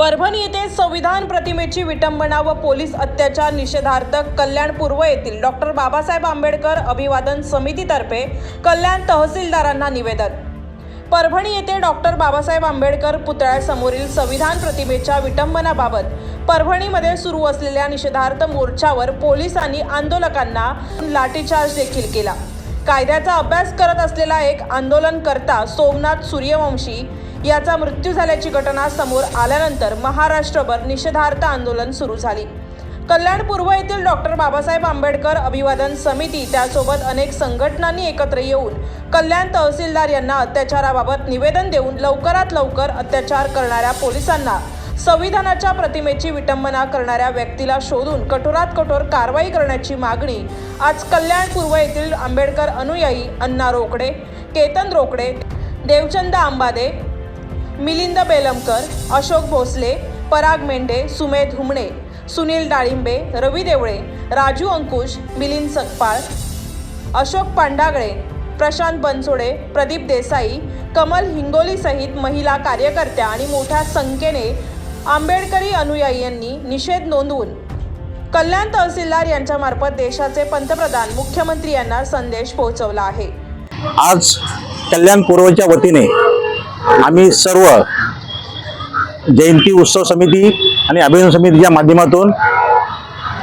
Parbhani येथे संविधान प्रतिमेची विटंबना व पोलीस अत्याचार निषेधार्थ कल्याण पूर्व येथील डॉक्टर बाबासाहेब आंबेडकर अभिवादन समितीतर्फे कल्याण तहसीलदारांना निवेदन. परभणी येथे डॉक्टर बाबासाहेब आंबेडकर पुतळ्यासमोरील संविधान प्रतिमेच्या विटंबनाबाबत परभणीमध्ये सुरू असलेल्या निषेधार्थ मोर्चावर पोलिसांनी आंदोलकांना लाठीचार्ज देखील केला. कायद्याचा अभ्यास करत असलेला एक आंदोलनकर्ता सोमनाथ सूर्यवंशी याचा मृत्यू झाल्याची घटना समोर आल्यानंतर महाराष्ट्रभर निषेधार्थ आंदोलन सुरू झाली. कल्याण पूर्व येथील डॉक्टर बाबासाहेब आंबेडकर अभिवादन समिती त्यासोबत अनेक संघटनांनी एकत्र येऊन कल्याण तहसीलदार यांना अत्याचाराबाबत निवेदन देऊन लवकरात लवकर अत्याचार करणाऱ्या पोलिसांना संविधानाच्या प्रतिमेची विटंबना करणाऱ्या व्यक्तीला शोधून कठोरात कठोर कारवाई करण्याची मागणी आज कल्याण पूर्व येथील आंबेडकर अनुयायी अण्णा रोकडे केतन रोकडे देवचंद आंबादे मिलिंद बेलमकर अशोक भोसले पराग मेंढे सुमेध हुमणे सुनील डाळिंबे रवी देवळे राजू अंकुश मिलिंद सकपाळ अशोक पांडागळे प्रशांत बनसोडे प्रदीप देसाई कमल हिंगोलीसहित महिला कार्यकर्त्या आणि मोठ्या संख्येने आंबेडकरी अनुयायी यांनी निषेध नोंदवून कल्याण तहसीलदार यांच्यामार्फत देशाचे पंतप्रधान मुख्यमंत्री यांना संदेश पोहोचवला आहे. आज कल्याण पूर्वच्या वतीने आम्ही सर्व जयंती उत्सव समिती आणि अभिनंदन समितीच्या माध्यमातून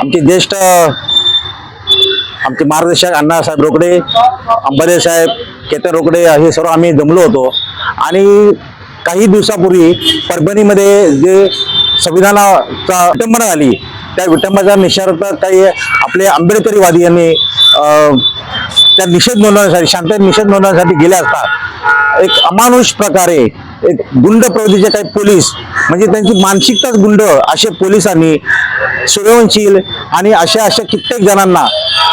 आमचे ज्येष्ठ आमचे मार्गदर्शक अण्णासाहेब रोकडे अंबादे साहेब केतन रोकडे हे सर्व आम्ही जमलो होतो. आणि काही दिवसापूर्वी परभणीमध्ये जे संविधानाचा विटंबना झाली त्या विटंबनाचा निषेध काही आपले आंबेडकरीवादी यांनी त्या निषेध नोंदवण्यासाठी शांत निषेध नोंदवण्यासाठी गेले असता. एक अमानुष प्रकारे एक गुंड प्रवृत्तीचे काही पोलीस म्हणजे त्यांची मानसिकताच गुंड असे पोलिसांनी सूर्यवंशील आणि अशा अशा कित्येक जणांना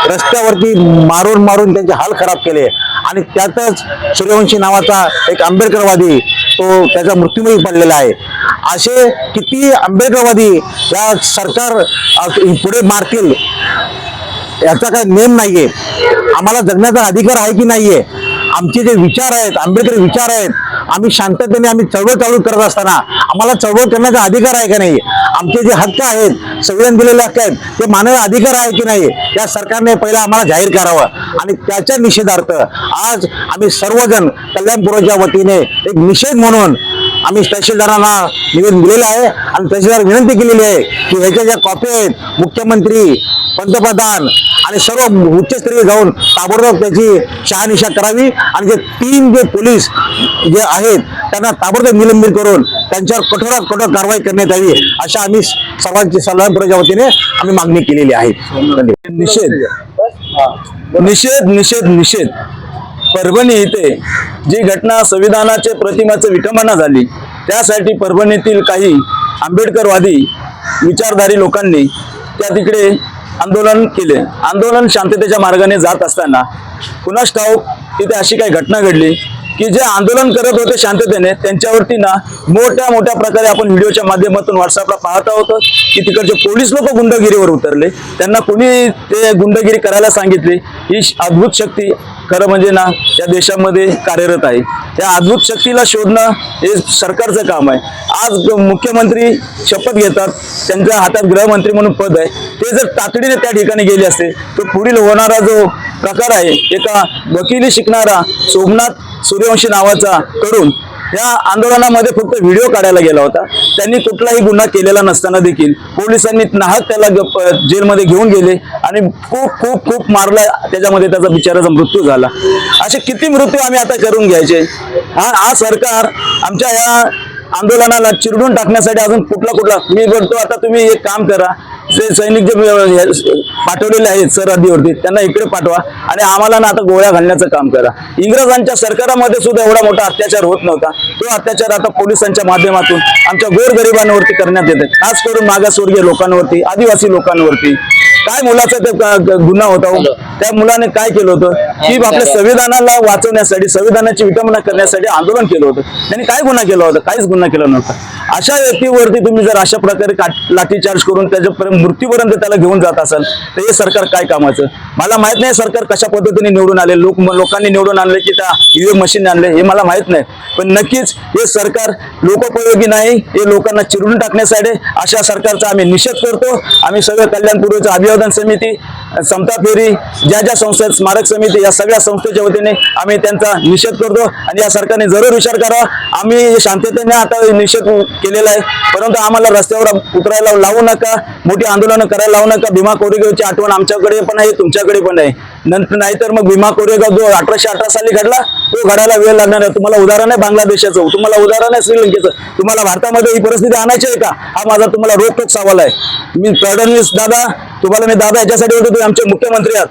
रस्त्यावरती मारून मारून त्यांचे हाल खराब केले. आणि त्यातच सूर्यवंशी नावाचा एक आंबेडकरवादी तो त्याचा मृत्यूमुखी पडलेला आहे. असे किती आंबेडकरवादी या सरकार पुढे मारतील याचा काही नेम नाहीये. आम्हाला जगण्याचा अधिकार आहे की नाहीये? आमचे जे विचार आहेत आंबेडकर विचार आहेत आम्ही शांततेने आम्ही चळवळ चालू करत असताना आम्हाला चळवळ करण्याचा अधिकार आहे का नाही? आमचे जे हक्क आहेत संविधान दिलेले हक्क आहेत ते मानवी अधिकार आहे की नाही? या सरकारने पहिला आम्हाला जाहीर करावं. आणि त्याच्या निषेधार्थ आज आम्ही सर्वजण कल्याणपुराच्या वतीने एक निषेध म्हणून आम्ही तहसीलदारांना निवेदन दिलेलं आहे आणि तहसीलदार विनंती केलेली आहे की ह्याच्या ज्या कॉपी आहेत मुख्यमंत्री पंतप्रधान आणि सर्व उच्चस्तरीय जाऊन ताबडतोब त्याची शहानिशा करावी आणि जे तीन जे पोलीस जे आहेत त्यांना ताबडतोब निलंबित करून त्यांच्यावर कठोरात कठोर कारवाई करण्यात यावी अशा आम्ही सर्वांची सल्लापुराच्या वतीने आम्ही मागणी केलेली आहे. निषेध. निषेध निषेध निषेध. परभणी इथे जी घटना संविधानाच्या प्रतिमाचं विटंबना झाली त्यासाठी परभणीतील काही आंबेडकरवादी विचारधारी लोकांनी त्या तिकडे आंदोलन केले. आंदोलन शांततेच्या मार्गाने जात असताना कुणास ठाऊक तिथे अशी काही घटना घडली की जे आंदोलन करत होते शांततेने त्यांच्यावरती ना मोठ्या मोठ्या प्रकारे आपण व्हिडिओच्या माध्यमातून व्हॉट्सअपला पाहत आहोत की तिकडचे पोलीस लोक गुंडगिरीवर उतरले. त्यांना कोणी ते गुंडगिरी करायला सांगितली? ही अद्भुत शक्ती खरं म्हणजे ना या देशामध्ये कार्यरत आहे. त्या अद्भुत शक्तीला शोधणं हे सरकारचं काम आहे. आज मुख्यमंत्री शपथ घेतात त्यांच्या हातात गृहमंत्री म्हणून पद आहे. ते जर तातडीने त्या ठिकाणी गेले असते तर पुढील होणारा जो प्रकार आहे एका वकिली शिकणारा सोमनाथ सूर्यवंशी नावाचा तरुण या आंदोलनामध्ये फक्त व्हिडिओ काढायला गेला होता. त्यांनी कुठलाही गुन्हा केलेला नसताना देखील पोलिसांनी नाहक त्याला जेलमध्ये घेऊन गेले आणि खूप खूप खूप मारला. त्याच्यामध्ये त्याचा बिचाराचा मृत्यू झाला. असे किती मृत्यू आम्ही आता करून घ्यायचे? हा हा सरकार आमच्या या आंदोलनाला चिरडून टाकण्यासाठी अजून कुठला कुठला मी बोलतो आता तुम्ही एक काम करा. जे सैनिक जे पाठवलेले आहेत सरहद्दीवरती त्यांना इकडे पाठवा आणि आम्हाला ना आता गोळ्या घालण्याचं काम करा. इंग्रजांच्या सरकारामध्ये सुद्धा एवढा मोठा अत्याचार होत नव्हता. तो अत्याचार आता पोलिसांच्या माध्यमातून आमच्या गोरगरिबांवरती करण्यात येते खास करून मागासवर्गीय लोकांवरती आदिवासी लोकांवरती. काय मुलाचा ते गुन्हा होता हो? त्या मुलाने काय केलं होतं? की आपल्या संविधानाला वाचवण्यासाठी संविधानाची विटंबना करण्यासाठी आंदोलन केलं होतं. त्यांनी काय गुन्हा केला होता? काहीच गुन्हा केला नव्हता. अशा व्यक्तीवरती तुम्ही जर अशा प्रकारे लाठीचार्ज करून त्याच्यापर्यंत मृत्यूपर्यंत त्याला घेऊन जात असाल तर हे सरकार काय कामाचं? मला माहीत नाही सरकार कशा पद्धतीने निवडून आले. लोक लोकांनी निवडून आणले की त्या ईव्हीएम मशीन आणले हे मला माहीत नाही. पण नक्कीच हे सरकार लोकोपयोगी नाही हे लोकांना चिरून टाकण्यासाठी अशा सरकारचा आम्ही निषेध करतो. आम्ही सगळं कल्याणपूर्वीचं संशोधन समिती समता फेरी ज्या ज्या संस्था स्मारक समिती या सगळ्या संस्थेच्या वतीने आम्ही त्यांचा निषेध करतो आणि या सरकारने जरूर विचार करावा आम्ही शांततेने आता निषेध केलेला आहे. परंतु आम्हाला रस्त्यावर उतरायला लावू नका मोठी आंदोलनं करायला लावू नका. भीमा कोरेगावची आठवण आमच्याकडे पण आहे तुमच्याकडे पण आहे. नंतर नाहीतर मग भीमा कोरेगाव जो अठराशे अठरा साली घडला तो घडायला वेळ लागणार आहे तुम्हाला उदाहरण आहे बांगलादेशाचं. तुम्हाला उदाहरण आहे श्रीलंकेचं. तुम्हाला भारतामध्ये ही परिस्थिती आणायची आहे का? हा माझा तुम्हाला रोखोक सवाल आहे. मी फडणवीस दादा तुम्हाला मी दादा याच्यासाठी होतो तुम्ही आमचे मुख्यमंत्री आहात.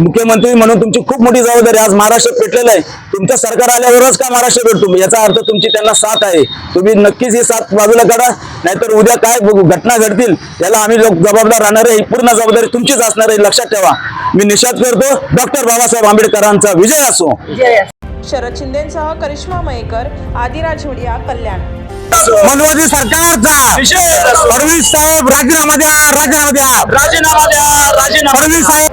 मुख्यमंत्री म्हणून तुमची खूप मोठी जबाबदारी आज महाराष्ट्र पेटलेलं आहे. तुमचं सरकार आल्यावरच का महाराष्ट्र पेटतो याचा अर्थ तुमची त्यांना साथ आहे. तुम्ही नक्कीच ही साथ बाजूला काढा. नाहीतर उद्या काय घटना घडतील याला आम्ही जबाबदार राहणार आहे. ही पूर्ण जबाबदारी तुमचीच असणार आहे. लक्षात ठेवा. मी निषेध करतो. डॉक्टर बाबासाहेब आंबेडकरांचा विजय असो. शरद शिंदेसह करिश्मा मयेकर आदिराज हुडिया कल्याण. मनोजी सरकारचा. फडणवीस साहेब राजीनामा द्या राजीनामा द्या. राजीनामा द्या राजीनामा फडणवीस साहेब